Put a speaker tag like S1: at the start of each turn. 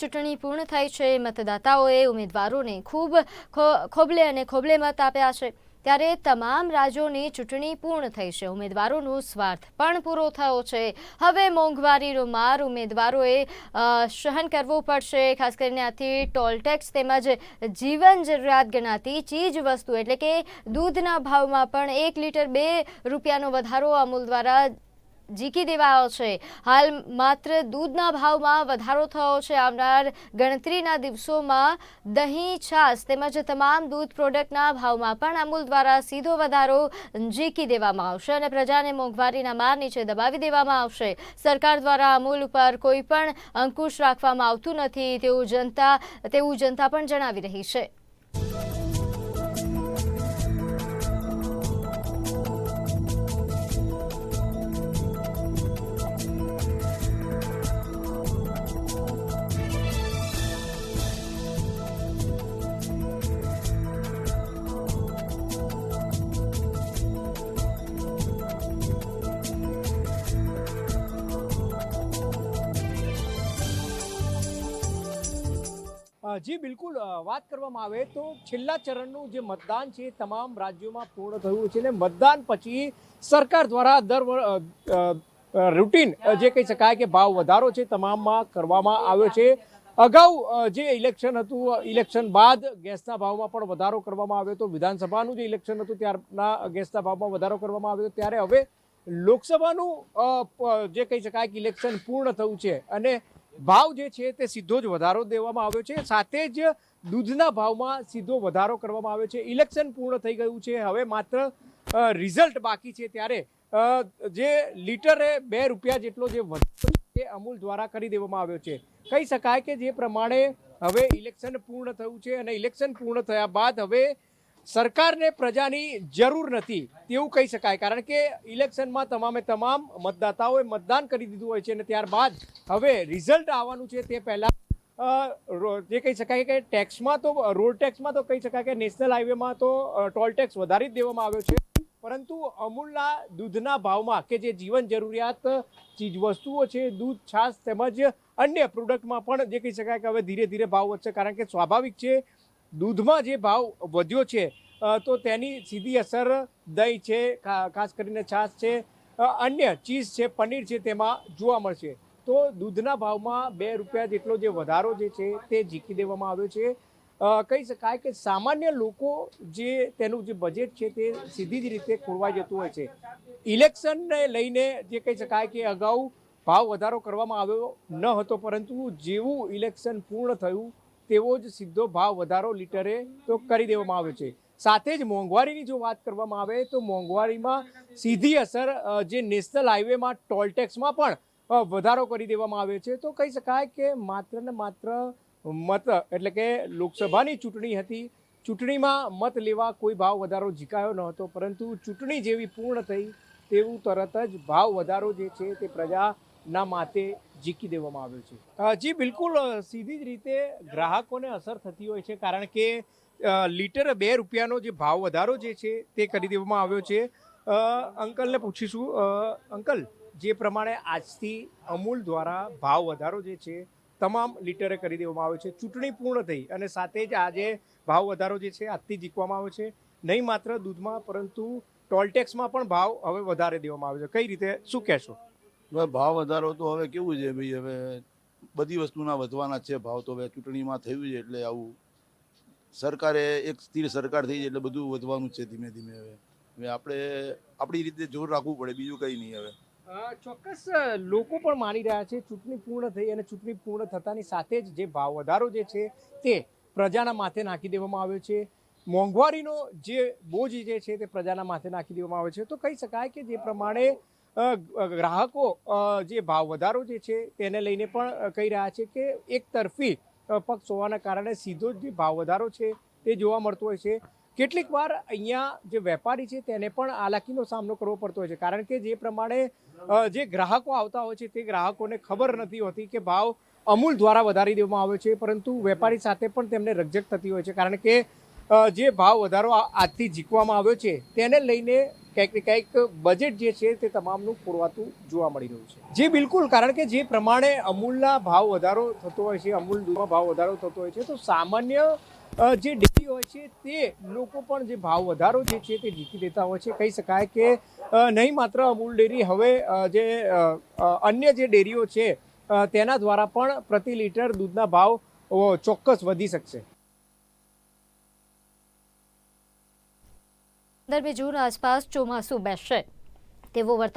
S1: ચૂંટણી પૂર્ણ થઈ છે, મતદાતાઓએ ઉમેદવારોને ખૂબ ખોબલે અને ખોબલે મત આપ્યા છે. ત્યારે તમામ રાજ્યોની ચૂંટણી પૂર્ણ થઈ છે. ઉમેદવારોનો સ્વાર્થ પણ પૂરો થયો છે. હવે મોંઘવારીનો માર ઉમેદવારોએ સહન કરવો પડશે. ખાસ કરીને આથી ટોલટેક્સ તેમજ જીવન જરૂરિયાત ગણાતી ચીજ વસ્તુ, એટલે કે દૂધના ભાવમાં પણ એક લીટર બે રૂપિયાનો વધારો અમૂલ દ્વારા ઝીકી દેવાયો છે. હાલ માત્ર દૂધના ભાવમાં વધારો થયો છે. આવનાર ગણતરીના દિવસોમાં દહીં, છાશ તેમજ તમામ દૂધ પ્રોડક્ટના ભાવમાં પણ અમૂલ દ્વારા સીધો વધારો ઝીકી દેવામાં આવશે અને પ્રજાને મોંઘવારીના માર નીચે દબાવી દેવામાં આવશે. સરકાર દ્વારા અમૂલ ઉપર કોઈ પણ અંકુશ રાખવામાં આવતું નથી, તેવું જનતા તેવું જનતા પણ જણાવી રહી છે.
S2: જી, બિલકુલ વાત કરવામાં આવે તો છેલ્લા ચરણનું જે મતદાન છે તમામ રાજ્યોમાં પૂર્ણ થયું છે ને મતદાન પછી સરકાર દ્વારા દર રૂટીન જે કહી શકાય કે ભાવ વધારો છે તમામમાં કરવામાં આવ્યો છે. અગાઉ જે ઇલેક્શન હતું ઇલેક્શન બાદ ગેસના ભાવમાં પણ વધારો કરવામાં આવ્યો હતો. વિધાનસભાનું જે ઇલેક્શન હતું ત્યારના ગેસના ભાવમાં વધારો કરવામાં આવ્યો ત્યારે હવે લોકસભાનું જે કહી શકાય કે ઇલેક્શન પૂર્ણ થયું છે અને ભાવ જે છે તે સીધો જ વધારો દેવામાં આવ્યો છે. સાથે જ દૂધના ભાવમાં સીધો વધારો કરવામાં આવ્યો છે. ઇલેક્શન પૂર્ણ થઈ ગયું છે. હવે માત્ર રિઝલ્ટ બાકી છે ત્યારે જે લીટરે બે રૂપિયા જેટલો જે વધારો એ અમૂલ દ્વારા કરી દેવામાં આવ્યો છે. કહી શકાય કે જે પ્રમાણે હવે ઇલેક્શન પૂર્ણ થયું છે અને ઇલેક્શન પૂર્ણ થયા બાદ હવે સરકારને પ્રજાની જરૂર નથી, તેવું કહી શકાય. કારણ કે ઇલેક્શનમાં તમામે તમામ મતદાતાઓએ મતદાન કરી દીધું હોય છે અને ત્યારબાદ હવે રિઝલ્ટ આવવાનું છે તે પહેલાં જે કહી શકાય કે ટેક્સમાં તો, રોડ ટેક્સમાં તો કહી શકાય કે નેશનલ હાઈવેમાં તો ટોલ ટેક્સ વધારી જ દેવામાં આવ્યો છે. પરંતુ અમૂલના દૂધના ભાવમાં કે જે જીવન જરૂરિયાત ચીજ વસ્તુઓ છે, દૂધ, છાશ તેમજ અન્ય પ્રોડક્ટમાં પણ જે કહી શકાય કે હવે ધીરે ધીરે ભાવ વધશે. કારણ કે સ્વાભાવિક છે, દૂધમાં જે ભાવ વધ્યો છે તો તેની સીધી અસર દહીં છે ખાસ કરીને છાશ છે અન્ય ચીઝ છે, પનીર છે તેમાં જોવા મળશે. તો દૂધના ભાવમાં બે રૂપિયા જેટલો જે વધારો જે છે તે ઝીકી દેવામાં આવ્યો છે. કહી શકાય કે સામાન્ય લોકો જે તેનું જે બજેટ છે તે સીધી જ રીતે ખોરવાઈ જતું હોય છે. ઇલેક્શનને લઈને જે કહી શકાય કે અગાઉ ભાવ વધારો કરવામાં આવ્યો ન હતો, પરંતુ જેવું ઇલેક્શન પૂર્ણ થયું તેવો જ સીધો ભાવ વધારો લીટરે તો કરી દેવામાં આવ્યો છે. સાથે જ મોંઘવારીની જો વાત કરવામાં આવે તો મોંઘવારીમાં સીધી અસર જે નેશનલ હાઈવેમાં ટોલ ટેક્સમાં પણ વધારો કરી દેવામાં આવ્યો છે. તો કહી શકાય કે માત્ર ને માત્ર મત, એટલે કે લોકસભાની ચૂંટણી હતી, ચૂંટણીમાં મત લેવા કોઈ ભાવ વધારો ઝીકાયો ન હતો, પરંતુ ચૂંટણી જેવી પૂર્ણ થઈ તેવું તરત જ ભાવ વધારો જે છે તે પ્રજાના માતે ઝીકી દેવામાં આવ્યો છે. જી, બિલકુલ સીધી જ રીતે ગ્રાહકોને અસર થતી હોય છે, કારણ કે લીટર બે રૂપિયાનો જે ભાવ વધારો જે છે તે કરી દેવામાં આવ્યો છે. અંકલને પૂછીશું. અંકલ, જે પ્રમાણે આજથી અમૂલ દ્વારા ભાવ વધારો જે છે, તમામ લીટરે કરી દેવામાં આવ્યો છે. ચૂંટણી પૂર્ણ થઈ અને સાથે જ આજે ભાવ વધારો જે છે, આજથી જીકવામાં આવ્યો છે. નહીં માત્ર દૂધમાં, પરંતુ ટોલટેક્સમાં પણ ભાવ હવે વધારે દેવામાં આવ્યો છે. કઈ રીતે, શું કહેશો?
S3: ભાવ વધારો તો હવે કેવું છે ભાઈ? હવે બધી વસ્તુના વધવાના છે. ભાવ તો હવે ચૂંટણીમાં થયું છે એટલે આવું સરકારે એક સ્થિર સરકાર થઈ એટલે બધું વધવાનું છે ધીમે ધીમે હવે. હવે આપણે આપણી રીતે જોર રાખવું પડે, બીજું કંઈ નહીં હવે.
S2: ચોક્કસ લોકો પણ માની રહ્યા છે ચૂંટણી પૂર્ણ થઈ અને ચૂંટણી પૂર્ણ થતાની સાથે જ જે ભાવ વધારો જે છે તે પ્રજાના માથે નાખી દેવામાં આવ્યો છે. મોંઘવારીનો જે બોજ જે છે તે પ્રજાના માથે નાખી દેવામાં આવ્યો છે. તો કહી શકાય કે જે પ્રમાણે ગ્રાહકો જે ભાવ વધારો જે છે તેને લઈને પણ કહી રહ્યા છે કે એક તરફી પક્ષ હોવાના કારણે સીધો જ ભાવ વધારો છે તે જોવા મળતો હોય છે. કેટલીક વાર અહીંયા જે વેપારી છે તેને પણ હાલાકીનો સામનો કરવો પડતો હોય છે. કારણ કે જે પ્રમાણે જે ગ્રાહકો આવતા હોય છે તે ગ્રાહકોને ખબર નથી હોતી કે ભાવ અમૂલ દ્વારા વધારી દેવામાં આવ્યો છે. પરંતુ વેપારી સાથે પણ તેમને રકઝક થતી હોય છે. કારણ કે જે ભાવ વધારો આજથી ઝીકવામાં આવ્યો છે, તેને લઈને કંઈક ને કંઈક બજેટ જે છે તે તમામનું પૂરવાતું જોવા મળી રહ્યું છે. જે બિલકુલ, કારણ કે જે પ્રમાણે અમૂલના ભાવ વધારો થતો હોય છે, અમૂલ દૂધમાં ભાવ વધારો થતો હોય છે, તો સામાન્ય જે ડેરી હોય છે તે લોકો પણ જે ભાવ વધારો જે છે તે જીતી દેતા હોય છે. કહી શકાય કે નહીં માત્ર અમૂલ ડેરી, હવે જે અન્ય જે ડેરીઓ છે તેના દ્વારા પણ પ્રતિ લીટર દૂધના ભાવ ચોક્કસ વધી શકશે.
S1: પંદરમી જૂન આસપાસ ચોમાસું બેસશે. તેવો વર્તારો